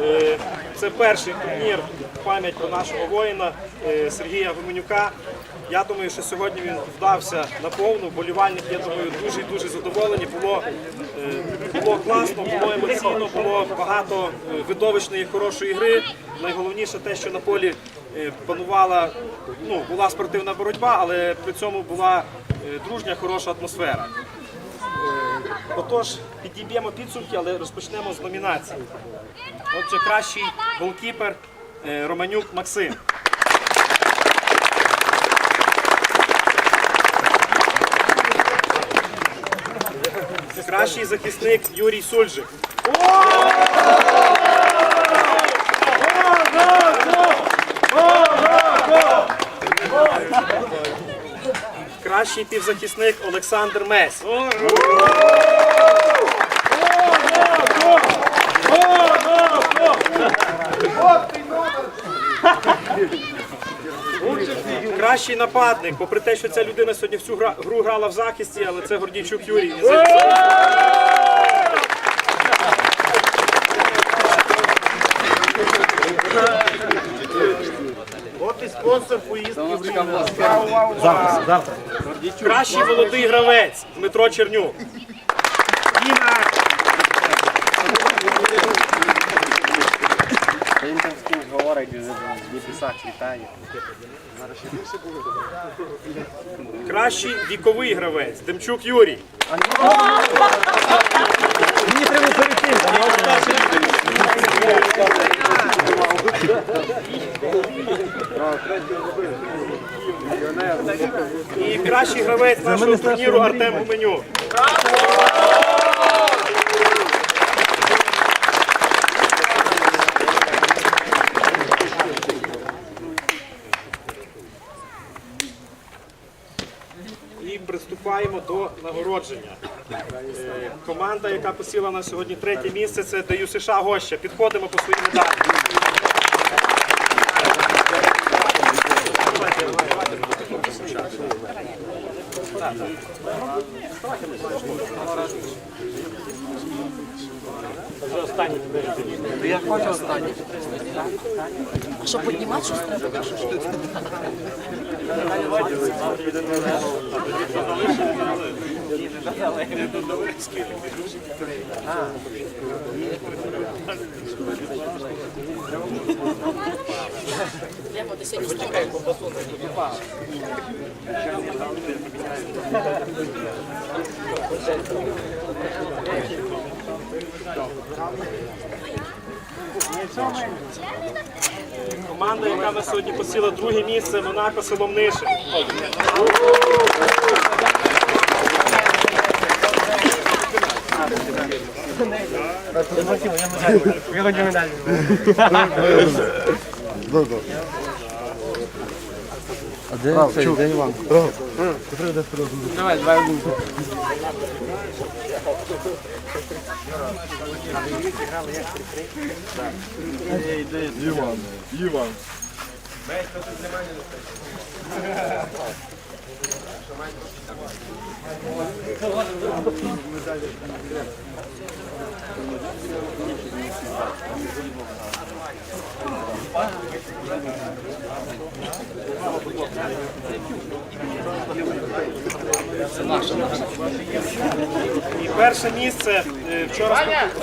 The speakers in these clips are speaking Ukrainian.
Е, Це перший турнір пам'ять про нашого воїна е, Сергія Гуменюка. Я думаю, що сьогодні він вдався наповну. Болівальники, я думаю, дуже і дуже задоволені. Було, е, було класно, було емоційно, було багато видовищної хорошої гри. Найголовніше те, що на полі панувала, ну, була спортивна боротьба, але при цьому була дружня, хороша атмосфера. Отож, підіб'ємо підсумки, але розпочнемо з номінації. Отже, кращий голкіпер е, Романюк Максим. Кращий захисник Юрій Сульжик. Кращий півзахисник Олександр Месь. Кращий нападник, попри те, що ця людина сьогодні всю гру грала в захисті, але це Гордійчук Юрій. От і спонсор поїздки в Рівне. Кращий молодий гравець Дмитро Чернюк. Він там з кимось говорить, не писак літає. Кращий віковий гравець Демчук Юрій. І кращий гравець нашого турніру Артем Гуменюк. І приступаємо до нагородження. Команда, яка посіла на сьогодні третє місце, це даю США Гоща. Підходимо по своїй медалі. А що піднімати щось треба? Прямо до сьогодні стало. Команда, яка на сьогодні посіла друге місце, Монако Соломнишин. І перше місце е, вчора спілку-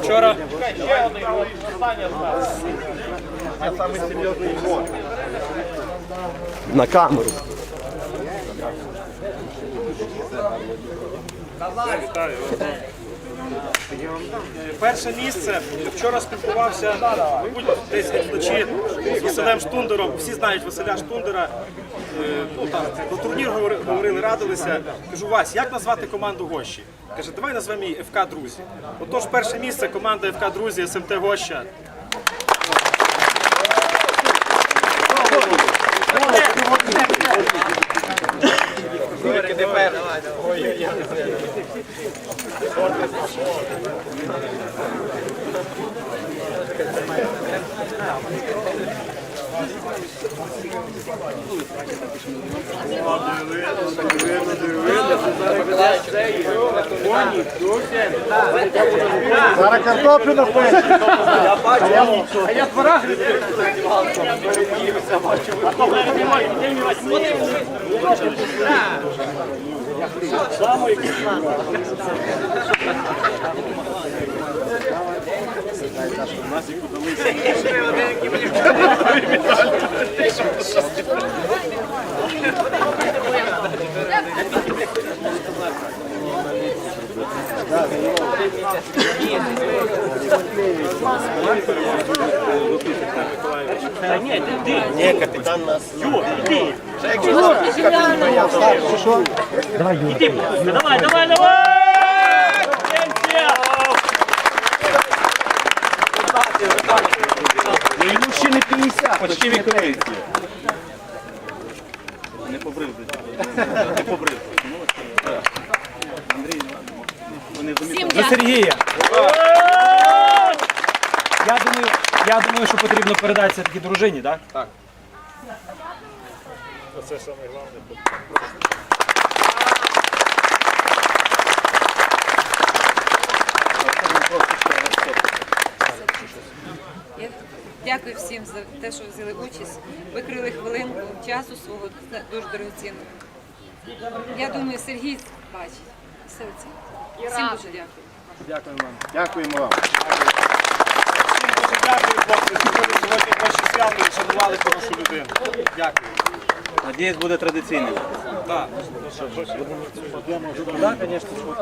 вчора Ще один остання з нас. А саме серйозний гол. На камеру. Е, Перше місце вчора спілкувався, десь вночі з Василем Штундером. Всі знають Василя Штундера. Е, Ну там про турнір говорили, радилися. Кажу, Вась, як назвати команду Гощі? Каже, давай назвемо її ФК Друзі. Отож, перше місце команда ФК Друзі СМТ Гоща. Зараз картоплю на А я двора Ні, капітан нас. Давай, давай, давай! Йому ще не 50. Почти віковиці. Не побрив. Не побрив. До. Сергія. Я думаю, я думаю, що потрібно передати це таки дружині, так? Так. Це саме головне. Я дякую всім за те, що взяли участь, викрили хвилинку часу свого це дуже дорогоцінного. Я думаю, Сергій бачить все це. Всім дуже дякую. Дякуємо вам. Дякуємо вам. Всім дуже дякую, хлопці, що ви сьогодні ваші свято і шанували хорошу людину. Дякую. Надіюсь, буде традиційним. Так. Так, звісно.